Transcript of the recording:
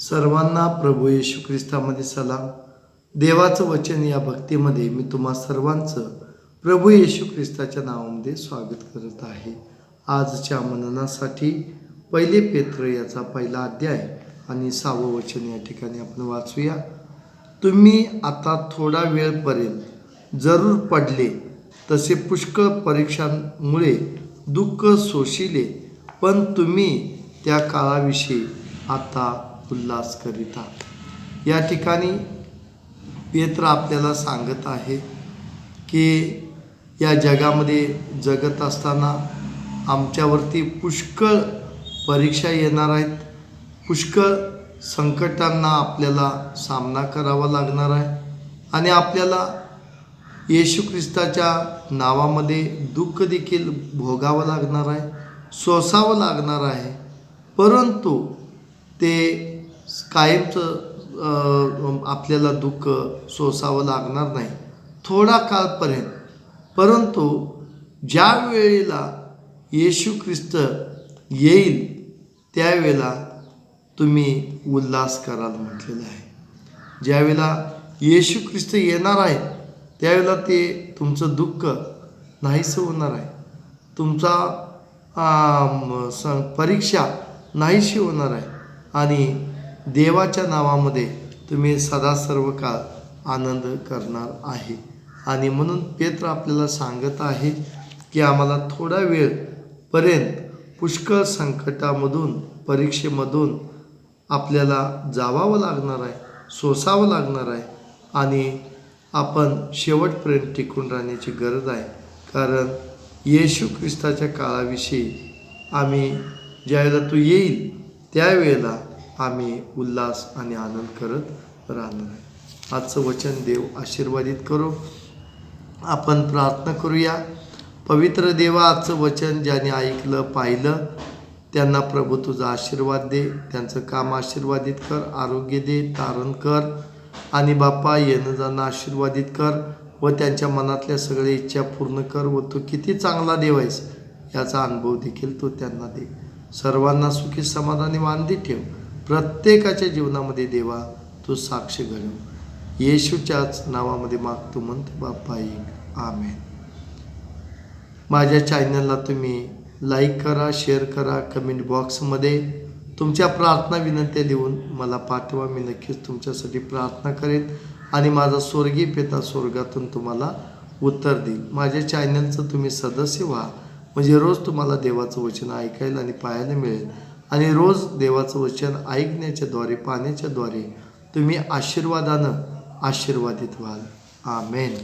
सर्वांना प्रभू येशू ख्रिस्तामध्ये सलाम. देवाचं वचन या भक्तीमध्ये मी तुम्हा सर्वांचं प्रभू येशू ख्रिस्ताच्या नावामध्ये स्वागत करत आहे. आजच्या मननासाठी पहिले पेत्र याचा पहिला अध्याय आणि सहावं वचन या ठिकाणी आपण वाचूया. तुम्ही आता थोडा वेळपर्यंत जरूर पडले तसे पुष्कळ परीक्षांमुळे दुःख सोशिले पण तुम्ही त्या काळाविषयी आता उल्हास करिता या ठिकाणी पेत्र आपल्याला सांगत आहे की या जगामध्ये जगत असताना आमच्यावरती पुष्कळ परीक्षा येणार आहेत. पुष्कळ संकटांना आपल्याला सामना करावा लागणार आहे. आणि आपल्याला येशू ख्रिस्ताच्या नावामध्ये दुःख देखील भोगावं लागणार आहे सोसावं लागणार आहे. परंतु ते कायमचं आपल्याला दुःख सोसावं लागणार नाही. थोडा काळपर्यंत. परंतु ज्या वेळेला येशू ख्रिस्त येईल त्यावेळेला तुम्ही उल्हास कराल म्हटलेलं आहे. ज्यावेळेला येशू ख्रिस्त येणार आहे त्यावेळेला ते तुमचं दुःख नाहीसं होणार आहे. तुमचा परीक्षा नाहीशी होणार आहे. आणि देवाच्या नावामध्ये तुम्ही सदा सर्व काळ आनंद करणार आहे. आणि म्हणून पेत्र आपल्याला सांगत आहे की आम्हाला थोडा वेळपर्यंत पुष्कळ संकटामधून परीक्षेमधून आपल्याला जावावं लागणार आहे सोसावं लागणार आहे आणि आपण शेवटपर्यंत टिकून राहण्याची गरज आहे. कारण येशू ख्रिस्ताच्या काळाविषयी आम्ही ज्यावेळेला तो येईल त्यावेळेला आम्ही उल्हास आणि आनंद करत राहणार आहे. आजचं वचन देव आशीर्वादित करो. आपण प्रार्थना करूया. पवित्र देवा आजचं वचन ज्याने ऐकलं पाहिलं त्यांना प्रभू तुझा आशीर्वाद दे. त्यांचं काम आशीर्वादित कर आरोग्य दे तारण कर. आणि बाप्पा येणं जाणं आशीर्वादित कर व त्यांच्या मनातल्या सगळ्या इच्छा पूर्ण कर व तू किती चांगला देव आहेस याचा अनुभव देखील तू त्यांना दे. सर्वांना सुखी समाधानी वांदी ठेव. प्रत्येकाच्या जीवनामध्ये देवा तू साक्ष घडव. येशूच्याच नावामध्ये मागतो म्हणतो बाप्पा एक आमेन. माझ्या चॅनलला तुम्ही लाईक करा शेअर करा कमेंट बॉक्समध्ये तुमच्या प्रार्थना विनंत्या लिहून मला पाठवा. मी नक्कीच तुमच्यासाठी प्रार्थना करेन आणि माझा स्वर्गीय पिता स्वर्गातून तुम्हाला उत्तर देईल. माझ्या चॅनलचं तुम्ही सदस्य व्हा. म्हणजे रोज तुम्हाला देवाचं वचन ऐकायला आणि पाहायला मिळेल. आणि रोज देवाचं वचन ऐकण्याच्याद्वारे पाहण्याच्याद्वारे तुम्ही आशीर्वादानं आशीर्वादित व्हाल. आमेन.